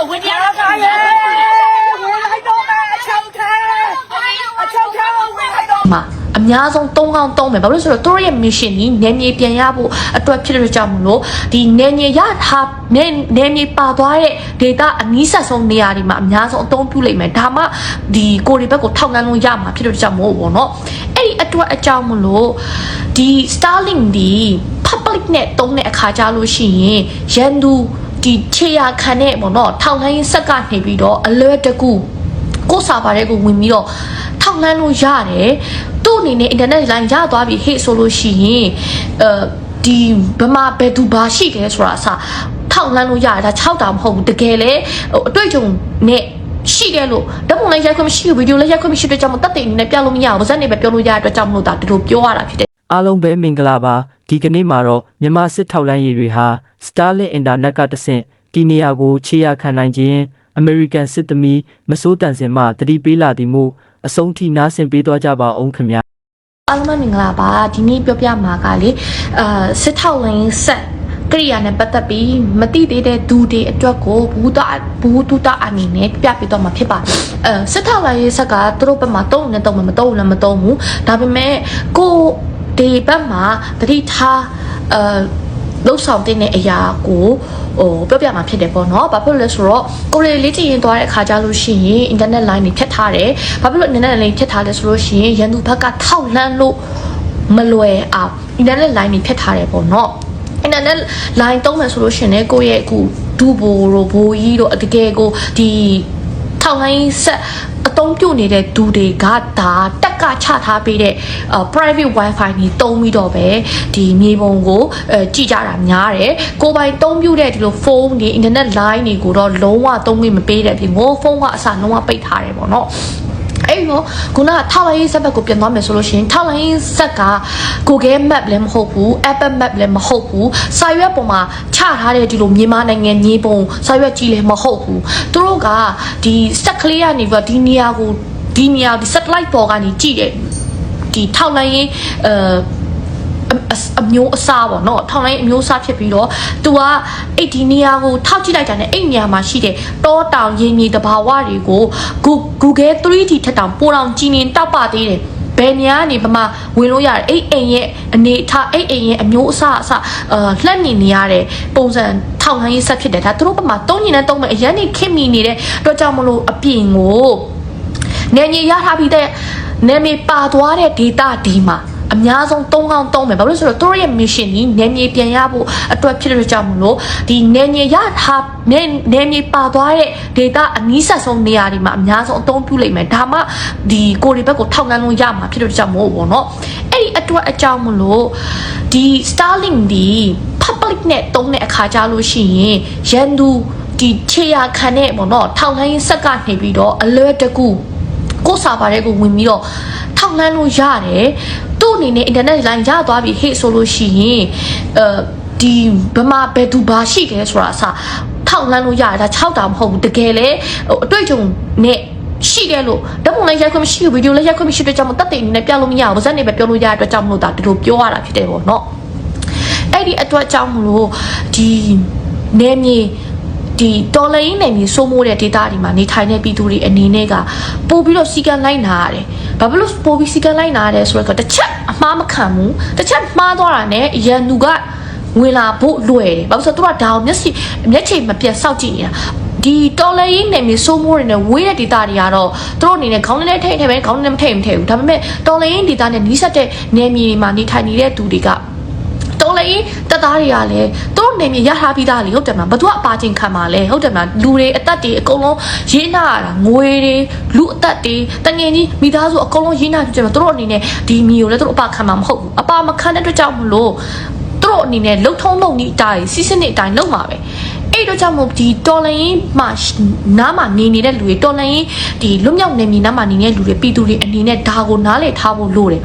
ဆိုဝင်းတရားတော့ကောင်းရဲ့ဝင်လိုက်တော့မယ်အချောက်ခဲအချောက်ခဲဝင်လိုက်တော့မှာအများဆုံး၃កောင်း၃မယ်ဘာလို့လဲဆိုတော့သူတို့ရဲ့ mission ကြီးနည်းမြေပြန်ရဖို့အတွက်ဖြစ်လို့ကြောင့်မလို့ဒီနည်းမြေရထားနည်းနည်းမြေပါသွားတဲ့ data အနည်းဆက်ဆုံးနေရာတွေမှာအများဆုံးအသုံးပြုလိုက်မယ်ဒါမှဒီကိုယ်တွေဘက်ကိုထောက်ကန်လို့ရမှာဖြစ်လို့ကြောင့်မို့ဘောเนาะအဲ့ဒီအတွက်အကြောင်းမလို့ဒီ Starlink ဒီ public နဲ့တုံးတဲ့အခါကြလို့ရှိရင်ရန်သူ ဒီခြေရခံတဲ့ပေါ့နော်ထောက်လှမ်းရေးစက်ကနေပြီးတော့အလွယ်တကူကိုစာပါတဲ့ကိုဝင်ပြီးတော့ထောက်လှမ်းလို့ရတယ်သူ့အနေနဲ့ internet line ရသွားပြီဟေ့ဆိုလို့ရှိရင်အဲဒီဘမဘယ်သူဘာရှိတယ်ဆိုတာအစထောက်လှမ်းလို့ရတယ်ဒါ6တာမဟုတ်ဘူးတကယ်လေဟိုအတွေ့အကြုံနဲ့ရှိတယ်လို့ဓာတ်ပုံလည်းရိုက်ခွင့်မရှိဘူးဗီဒီယိုလည်းရိုက်ခွင့်မရှိတဲ့ကြောင့်မတက်တဲ့အနေနဲ့ပြလို့မရဘူးဗဇက်နေပဲပြောလို့ရတဲ့အတွက်ကြောင့်မလို့ဒါဒီလိုပြောရတာဖြစ်တယ်အားလုံးပဲမင်္ဂလာပါ ဒီကနေ့မှာတော့မြန်မာစစ်ထောက်လိုင်းရေးတွေဟာ Starlink Internet ကတဆင့်ဒီနေရာကိုခြေရခံနိုင်ခြင်း American စစ်သမီးမစိုးတန်စင်မှတတိပေးလာသည်မို့အဆုံးထိနားဆင်ပေးသွားကြပါအောင်ခင်ဗျာအားလုံးပဲမင်္ဂလာပါဒီနေ့ပြောပြမှာကလေအာစစ်ထောက်လိုင်းဆက်ကရိယာနဲ့ပတ်သက်ပြီးမတိသေးတဲ့သူတွေအတွက်ကိုဘူးတာဘူးတူတာအနေနဲ့ပြပြပေးတော့မှာဖြစ်ပါတယ်အဲစစ်ထောက်လိုင်းဆက်ကသူတို့ဘက်မှာတုံးနေတုံးမမတုံးလည်းမတုံးဘူးဒါပေမဲ့ကို ဒီဘက်မှာတတိထားအဲလှုပ်ဆောင်တဲ့အရာကိုဟိုပြောပြမှာဖြစ်တယ်ပေါ့နော်။ဘာဖြစ်လို့လဲဆိုတော့ကိုရီလေးကြည့်ရင်သွားတဲ့အခါကျလို့ရှိရင် internet line တွေဖြတ်ထားတယ်။ဘာဖြစ်လို့ internet line ဖြတ်ထားလဲဆိုလို့ရှိရင်ရန်သူဘက်ကထောက်လှမ်းလို့မလွယ်အောင် internet line တွေဖြတ်ထားတယ်ပေါ့နော်။ internet line တုံးမယ်ဆိုလို့ရှိရင်လည်းကိုယ့်ရဲ့အခုဒူဘိုရိုဘိုကြီးတို့တကယ်ကိုဒီ ထောက်လိုင်းဆက်အသုံးပြုနေတဲ့သူတွေကဒါတက်ကချထားပေးတဲ့အာ private wifi ကြီးတုံးပြီးတော့ပဲဒီမြေပုံကိုအဲကြည့်ကြတာများတယ်ကိုယ်ပိုင်တုံးပြုတဲ့ဒီလိုဖုန်းတွေ internet line တွေကိုတော့လုံးဝတုံးခွင့်မပေးတဲ့ပြင်မို့ဖုန်းကအစလုံးဝပိတ်ထားတယ်ပေါ့နော် အဲ့တော့ခုနကထောက်လိုင်းရေးဇက်ဘက်ကိုပြန်သွားမယ်ဆိုလို့ရှိရင်ထောက်လိုင်းရေးဇက်က Google Map လည်းမဟုတ်ဘူး Apple Map လည်းမဟုတ်ဘူးစာရွက်ပေါ်မှာချထားတဲ့ဒီလိုမြန်မာနိုင်ငံညီပုံစာရွက်ကြီးလည်းမဟုတ်ဘူးသူတို့ကဒီစက်ကလေးကနေပြီးတော့ဒီနေရာကိုဒီနေရာဒီ satellite ပေါ်ကနေကြည့်တယ်ဒီထောက်လိုင်းရေးအဲ အအမျိုးအစားပေါ့နော်ထောင်လိုင်းအမျိုးအစားဖြစ်ပြီးတော့ तू ကအဲ့ဒီနေရာကိုထောက်ကြည့်လိုက်တာ ਨੇ အဲ့နေရာမှာရှိတဲ့တောတောင်ရင်းမြေတဘာဝတွေကို Goo- Google 3D ထက်တောင်ပိုတောင်ကြည်နေတောက်ပါသေးတယ်ဘယ်နေရာကနေပမာဝင်လို့ရတယ်အဲ့အိမ်ရဲ့အနေထားအဲ့အိမ်ရဲ့အမျိုးအစားအစအာလှက်နေနေရတဲ့ပုံစံထောင်လိုင်းရေးဆက်ဖြစ်တယ်ဒါသူတို့ပမာတုံးညင်နဲ့တုံးမဲ့အရန်နေခင်မီနေတဲ့တော့ကြောင့်မလို့အပြင်ကိုနေညီရထားပြီးတဲ့နေမီပါသွားတဲ့ data ဒီမှာ အများဆုံး၃កောင်းသုံးမယ်ဘာလို့လဲဆိုတော့သူတို့ရဲ့ mission ကြီးနယ်မြေပြန်ရဖို့အတွက်ဖြစ်တဲ့ကြောင့်မလို့ဒီနယ်မြေရထားနယ်နယ်မြေပါသွားတဲ့ data အနည်းဆက်ဆုံးနေရာတွေမှာအများဆုံးအသုံးပြုလိုက်မယ်ဒါမှဒီကိုရီဘက်ကိုထောက်နှမ်းလို့ရမှာဖြစ်တဲ့ကြောင့်မို့ပေါ့နော်အဲ့ဒီအတွက်အကြောင်းမလို့ဒီ Starlink ဒီ public နဲ့တုံးတဲ့အခါကြလို့ရှိရင်ရန်သူဒီခြေရခံတဲ့ပေါ့နော်ထောက်လှမ်းရေးစက်ကနေပြီးတော့အလွယ်တကူကိုစာပါတဲ့ကိုဝင်ပြီးတော့ထောက်လှမ်းလို့ရတယ်သူ့ အနေနဲ့ internet line ရသွားပြီဟေ့ဆိုလို့ရှိရင်အဲဒီဘမဘယ်သူဘာရှိတယ်ဆိုတာအစထောက်လှမ်းလို့ရတယ်ဒါ6တာမဟုတ်ဘူးတကယ်လေဟိုအတွေ့အကြုံနဲ့ရှိတယ်လို့ဓာတ်ပုံလည်းရိုက်ခွင့်မရှိဘူးဗီဒီယိုလည်းရိုက်ခွင့်မရှိတဲ့ကြောင့်မတက်တဲ့အနေနဲ့ပြလို့မရဘူးဗဇက်နေပဲပြောလို့ရတဲ့အတွက်ကြောင့်မလို့ဒါဒီလိုပြောရတာဖြစ်တယ်ပေါ့နော်အဲ့ဒီအတွက်ကြောင့်မလို့ဒီနေမြေဒီတော်လိုင်းနေမြေစိုးမိုးတဲ့ဒေတာတွေမှာနေထိုင်တဲ့ပြည်သူတွေအနေနဲ့ကပို့ပြီးတော့စီကံလိုက်နာရတယ်။ဘာဖြစ်လို့ပို့ပြီးစီကံလိုက်နာရတယ်ဆိုတော့တစ်ချက်အ မှားမခံဘူး။တစ်ချက်မှားသွားတာနဲ့ရန်သူကဝင်လာဖို့လွယ်တယ်။ဘာလို့လဲဆိုတော့သူကဒါအောင်မျက်စိမျက်ချိန်မပြတ်စောက်ကြည့်နေတာ။ဒီတော်လိုင်းနေမြေစိုးမိုးနေတဲ့ဝေးတဲ့ဒေတာတွေကတော့သူတို့အနေနဲ့ခေါင်းနဲ့ထိတ်ထိတ်ပဲခေါင်းနဲ့မထိတ်မထိတ်ဘူး။ဒါပေမဲ့တော်လိုင်းဒေတာနဲ့နီးစပ်တဲ့နေမြေတွေမှာနေထိုင်နေတဲ့သူတွေကတော်လေ တက်သားတွေကလည်းသူတို့နေမြေရထားပြီးသားလေဟုတ်တယ်မလားဘသူကအပါချင်းခံပါလဲဟုတ်တယ်မလားလူတွေအသက်တွေအကုန်လုံးရင်းနာရတာငွေတွေလူအသက်တွေတငယ်ကြီးမိသားစုအကုန်လုံးရင်းနာကြတယ်သူတို့အနေနဲ့ဒီမီကိုလည်းသူတို့အပါခံမှာမဟုတ်ဘူးအပါမခံတဲ့အတွက်ကြောင့်မလို့သူတို့အနေနဲ့လှုပ်ထုံးလုံနေအတိုင်းစီစစ်နေအတိုင်းလုပ်မှာပဲ အဲ့တော့ကြောင့်မို့ဒီတော်လန်ရင်မှာနားမှာနေနေတဲ့လူတွေတော်လန်ရင်ဒီလွတ်မြောက်နေမီနားမှာနေတဲ့လူတွေပြည်သူတွေအနေနဲ့ဒါကိုနားလည်ထားဖို့လိုတယ်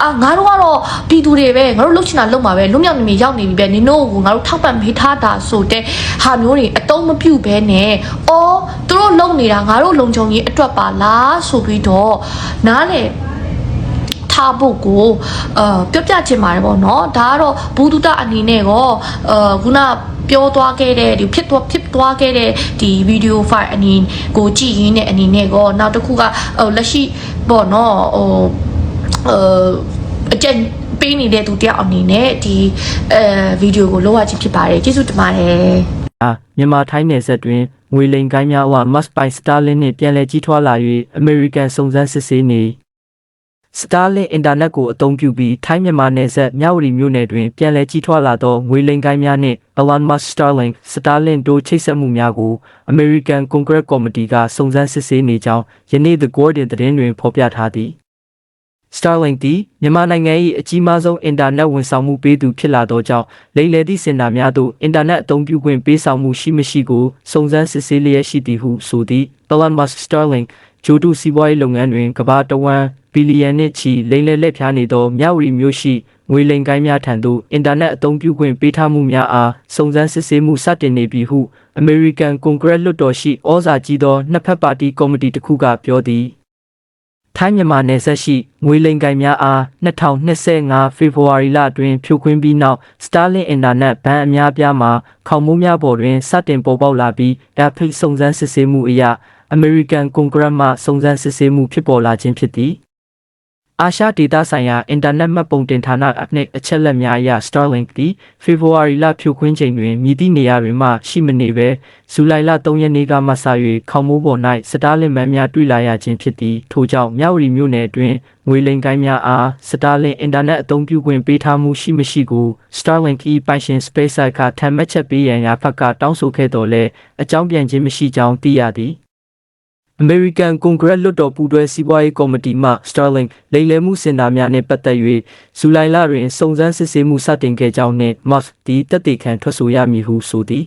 အာငါတို့ကတော့ပြည်သူတွေပဲငါတို့လှုပ်ချင်တာလှုပ်မှာပဲလွတ်မြောက်နေမီရောက်နေပြီပဲနင်တို့ကိုငါတို့ထောက်ပံ့ပေးထားတာဆိုတဲ့ဟာမျိုးတွေအတုံးမပြုတ်ဘဲနဲ့အော်သူတို့လုံနေတာငါတို့လုံခြုံရေးအတွက်ပါလားဆိုပြီးတော့နားလည်ထားဖို့ကိုအာပြောပြချင်ပါတယ်ပေါ့နော်ဒါကတော့ဘူဒုတအနေနဲ့ကောအာခုန ပြောသွားခဲ့တဲ့ဒီဖြစ်သွားဖြစ်သွားခဲ့တဲ့ဒီဗီဒီယိုဖိုင်အနီကိုကြည့်ရင်းနဲ့အနေနဲ့ကောနောက်တစ်ခုကဟိုလက်ရှိပေါ့နော်ဟိုဟိုအကျဉ်ပေးနေတဲ့သူတယောက်အနေနဲ့ဒီအဲဗီဒီယိုကိုလောက်ရခြင်းဖြစ်ပါတယ်ကျေးဇူးတင်ပါတယ်အားမြန်မာထိုင်းနယ်စပ်တွင်ငွေလိမ်ကိုင်းများဝမတ်ပိုင်စတာလင်းနှင့်ပြန်လည်ကြီးထွားလာ၍အမေရိကန်စုံစမ်းစစ်ဆေးနေ စတာလင်းအင်တာနက်ကိုအသုံးပြုပြီးထိုင်းမြန်မာနယ်စပ်မြဝတီမြို့နယ်တွင်ပြန်လည်ကြီးထွားလာသောငွေလိမ်ကိုင်းများနှင့် Elon Musk Starlink စတာလင်းတို့ချိတ်ဆက်မှုများကို American Congress Committee ကစုံစမ်းစစ်ဆေးနေကြောင်းယနေ့ The Guardian သတင်းတွင်ဖော်ပြထားသည် Starlink သည်မြန်မာနိုင်ငံ၏အကြီးမားဆုံးအင်တာနက်ဝန်ဆောင်မှုပေးသူဖြစ်လာသောကြောင့်လိမ်လည်သည့်စင်တာများသို့အင်တာနက်အသုံးပြုခွင့်ပေးဆောင်မှုရှိမရှိကိုစုံစမ်းစစ်ဆေးလျက်ရှိသည်ဟုဆိုသည် Elon Musk Starlink ဂျိုတူစီးပွားရေးလုပ်ငန်းတွင်ကမ္ဘာတဝန်း ဘီလီယံနှင့်ချီလိမ်လည်လက်ဖျားနေသောမြဝတီမြို့ရှိငွေလိမ်ကိုင်းများထံသို့အင်တာနက်အသုံးပြုခွင့်ပေးထားမှုများအားစုံစမ်းစစ်ဆေးမှုစတင်နေပြီဟု American Congress လွှတ်တော်ရှိဩဇာကြီးသောနှစ်ဖက်ပါတီကော်မတီတစ်ခုကပြောသည်ထိုင်းမြန်မာနယ်စပ်ရှိငွေလိမ်ကိုင်များအား2025ဖေဖော်ဝါရီလအတွင်းဖြိုခွင်းပြီးနောက် Starlink အင်တာနက်ဘဏ်အများပြားမှာခေါင်မိုးများပေါ်တွင်စတင်ပေါ်ပေါက်လာပြီး Apple စုံစမ်းစစ်ဆေးမှုအရ American Congress မှစုံစမ်းစစ်ဆေးမှုဖြစ်ပေါ်လာခြင်းဖြစ်သည် အာရှဒေသဆိုင်ရာအင်တာနက်မှတ်ပုံတင်ဌာနအနှင့်အချက်လက်များအရ Starlink သည်ဖေဖော်ဝါရီလဖြိုခွင်းချိန်တွင်မြည်သည့်နေရာတွင်မှရှိမနေဘဲဇူလိုင်လ3ရက်နေ့ကမှစ၍ခေါင်မိုးပေါ်၌ Starlink မှန်များတွေ့လာရခြင်းဖြစ်သည်ထို့ကြောင့်မြဝတီမြို့နယ်အတွင်းငွေလိမ်ကိုင်းများအား Starlink အင်တာနက်အသုံးပြုခွင့်ပေးထားမှုရှိမရှိကို Starlink ၏ပိုင်ရှင် SpaceX ကထံမှတ်ချက်ပေးရန်ရာဖက်ကတောင်းဆိုခဲ့တော်လဲအကြောင်းပြန်ခြင်းမရှိကြောင်းသိရသည် American Congress လွှတ်တော်ပူးတွဲစီးပွားရေးကော်မတီမှ Starlink လိမ်လည်မှုစင်တာများနှင့်ပတ်သက်၍ဇူလိုင်လတွင်စုံစမ်းစစ်ဆေးမှုစတင်ခဲ့ကြောင်းနှင့် Musk သည်တက်တေခံထွက်ဆိုရမည်ဟုဆိုသည်